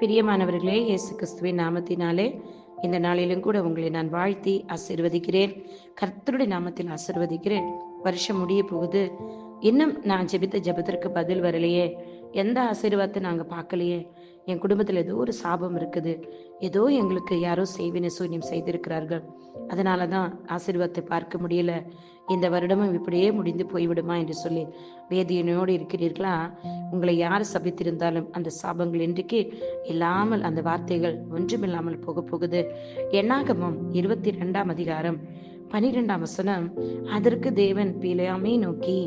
பிரியமானவர்களே இயேசு கிறிஸ்துவின் நாமத்தினாலே இந்த நாளிலும் கூட உங்களை நான் வாழ்த்தி ஆசீர்வதிக்கிறேன். கர்த்தருடைய நாமத்தில் ஆசீர்வதிக்கிறேன். வருஷம் முடிய போகுது. இன்னும் நான் ஜெபித்த ஜெபத்திற்கு பதில் வரலையே. எந்த ஆசீர்வாதத்தை நாங்கள் பார்க்கலையே? என் குடும்பத்தில் ஏதோ ஒரு சாபம் இருக்குது. ஏதோ எங்களுக்கு யாரோ செய்வினை சூன்யம் செய்திருக்கிறார்கள். அதனால தான் ஆசீர்வாதத்தை பார்க்க முடியல. இந்த வருடமும் இப்படியே முடிந்து போய்விடுமா என்று சொல்லி வேதியனோடு இருக்கிறீர்களா? உங்களை யார் சபித்திருந்தாலும் அந்த சாபங்கள் இன்றைக்கு இல்லாமல் அந்த வார்த்தைகள் ஒன்றுமில்லாமல் போக போகுது. எண்ணாகமம் இருபத்தி ரெண்டாம் அதிகாரம் பனிரெண்டாம் வசனம் அதற்கு தேவன் பிழையாமே நோக்கி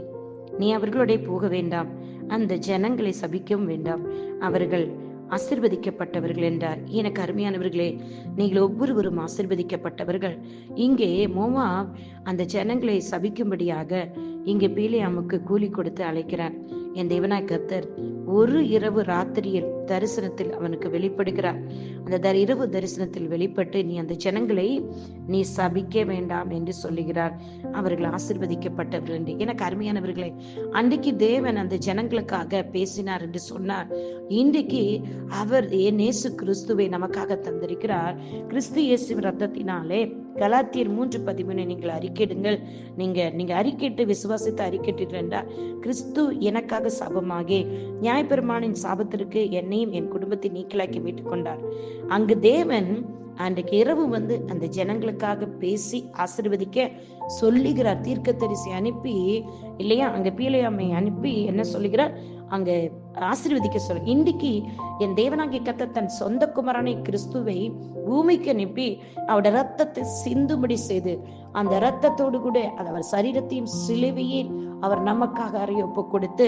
நீ அவர்களுடைய போக வேண்டாம். அந்த ஜனங்களை சபிக்கவும் வேண்டாம். அவர்கள் ஆசிர்வதிக்கப்பட்டவர்கள் என்றார். எனக்கு அருமையானவர்களே நீங்கள் ஒவ்வொருவரும் ஆசிர்வதிக்கப்பட்டவர்கள். இங்கே மோவா அந்த ஜனங்களை சபிக்கும்படியாக இங்கே பீலியாமுக்கு கூலி கொடுத்து அழைக்கிறார். என் தேவனாய் கர்த்தர் ஒரு இரவு ராத்திரியில் தரிசனத்தில் அவனுக்கு வெளிப்படுகிறார். அந்த தர் இரவு தரிசனத்தில் வெளிப்பட்டு நீ அந்த ஜனங்களை நீ சபிக்க வேண்டாம் என்று சொல்லுகிறார். அவர்கள் ஆசிர்வதிக்கப்பட்டவர்கள் என்று. எனக்கு அருமையானவர்களே அன்றைக்கு தேவன் அந்த ஜனங்களுக்காக பேசினார் என்று சொன்னார். இன்றைக்கு அவர் ஏன் இயேசு கிறிஸ்துவை நமக்காக தந்திருக்கிறார். கிறிஸ்து இயேசு ரத்தத்தினாலே கலாத்தியர் மூன்று பதிமூணு நீங்கள் அறிக்கையிடுங்கள். நீங்க நீங்க அறிக்கையிட்டு விசுவாசித்து அறிக்கையிட்டு என்றால் கிறிஸ்து எனக்காக சாபமாகி நியாயப்பெருமானின் சாபத்திற்கு என்னையும் என் குடும்பத்தை நீக்கலாக்கி மீட்டுக் கொண்டார். அங்கு தேவன் அன்றைக்கு இரவு வந்து அந்த ஜனங்களுக்காக பேசி ஆசிர்வதிக்க சொல்லுகிறார். தீர்க்க தரிசி அனுப்பி இல்லையா? அங்க பீலையாமை அனுப்பி என்ன சொல்லுகிறார்? அங்க ஆசீர்வதிக்க சொல்ல இன்றைக்கு என் தேவனாகிய கத்த தன் சொந்த குமரனை கிறிஸ்துவை பூமிக்கு அனுப்பி அவட ரத்தத்தை சிந்தும்படி செய்து அந்த ரத்தத்தோடு கூட அவர் சரீரத்தையும் சிலுவையில் அவர் நமக்காக அறிவிப்பு கொடுத்து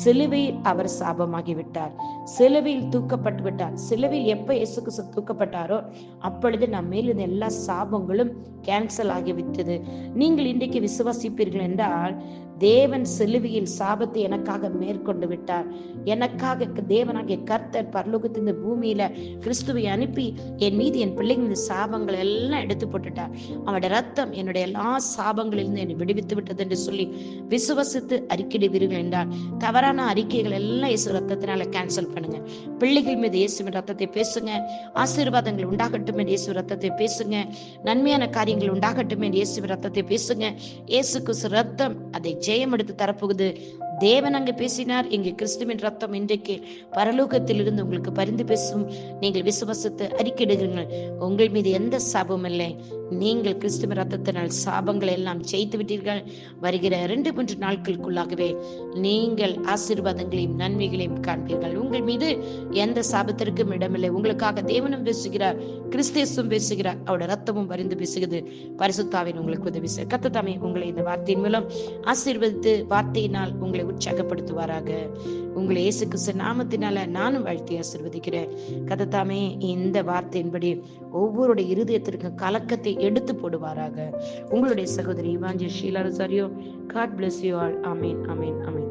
சிலுவையில் அவர் சாபமாகி விட்டார் சிலுவையில் தூக்கப்பட்டு விட்டார். சிலுவையில் எப்ப இயேசு கிறிஸ்து தூக்கப்பட்டாரோ அப்பொழுது நம் மேல் இந்த எல்லா சாபங்களும் கேன்சல் ஆகிவிட்டது. நீங்கள் இன்றைக்கு விசுவாசிப்பீர்கள் என்றால் தேவன் சிலுவையில் சாபத்தை எனக்காக மேற்கொண்டு விட்டார். எனக்காக தேவனாகிய கர்த்தர் பரலோகத்தின் பூமியில கிறிஸ்துவை அனுப்பி என் மீது என் பிள்ளைங்க மீது சாபங்கள் எல்லாம் எடுத்து போட்டுட்டார். அவனுடைய ரத்தம் என்னுடைய எல்லா சாபங்களிலிருந்து என்னை விடுவித்து விட்டது என்று சொல்லி விசு விசுவசித்து அறிக்கையிடுவீர்கள் என்றால் தவறான அறிக்கைகள் எல்லாம் இயேசு ரத்தத்தினால கேன்சல் பண்ணுங்க. பிள்ளைகள் மீது இயேசுவின் ரத்தத்தை பேசுங்க. ஆசீர்வாதங்கள் உண்டாகட்டும் என்று இயேசு ரத்தத்தை பேசுங்க. நன்மையான காரியங்கள் உண்டாகட்டும் என்று இயேசுவின் ரத்தத்தை பேசுங்க. இயேசு ரத்தம் அதை ஜெயம் எடுத்து தரப்போகுது. தேவன் அங்கு பேசினார். இங்கு கிறிஸ்துவின் ரத்தம் இன்றைக்கு பரலோகத்தில் இருந்து உங்களுக்கு பரிந்து பேசும். நீங்கள் விசுவாசத்தை அறிக்கையிடுகிறீர்கள் உங்கள் மீது எந்த சபமும் இல்லை. நீங்கள் கிறிஸ்துவ ரத்தத்தினால் சாபங்களை எல்லாம் செய்து விட்டீர்கள் வருகிற இரண்டு மூன்று நாட்களுக்குள்ளாகவே நீங்கள் ஆசீர்வாதங்களையும் நன்மைகளையும் காண்பீர்கள். உங்கள் மீது எந்த சாபத்திற்கும் இடமில்லை. உங்களுக்காக தேவனும் பேசுகிறார் கிறிஸ்தேசும் பேசுகிறார். அவருடைய ரத்தமும் வரிந்து பேசுகிறது. பரிசுத்தாவின் உங்களுக்கு உதவி செய்ய. கத்தத்தாமே உங்களை இந்த வார்த்தையின் மூலம் ஆசீர்வதித்து வார்த்தையினால் உங்களை உற்சாகப்படுத்துவாராக. உங்களை இயேசு கிறிஸ்து நாமத்தினால நானும் வாழ்த்தி ஆசிர்வதிக்கிறேன். கதத்தாமே இந்த வார்த்தையின்படி ஒவ்வொருடைய இருதயத்திற்கும் கலக்கத்தை எடுத்து போடுவாராக. உங்களுடைய சகோதரி Evanji Sheela Rosario God bless you all Ameen அமீன் அமீன்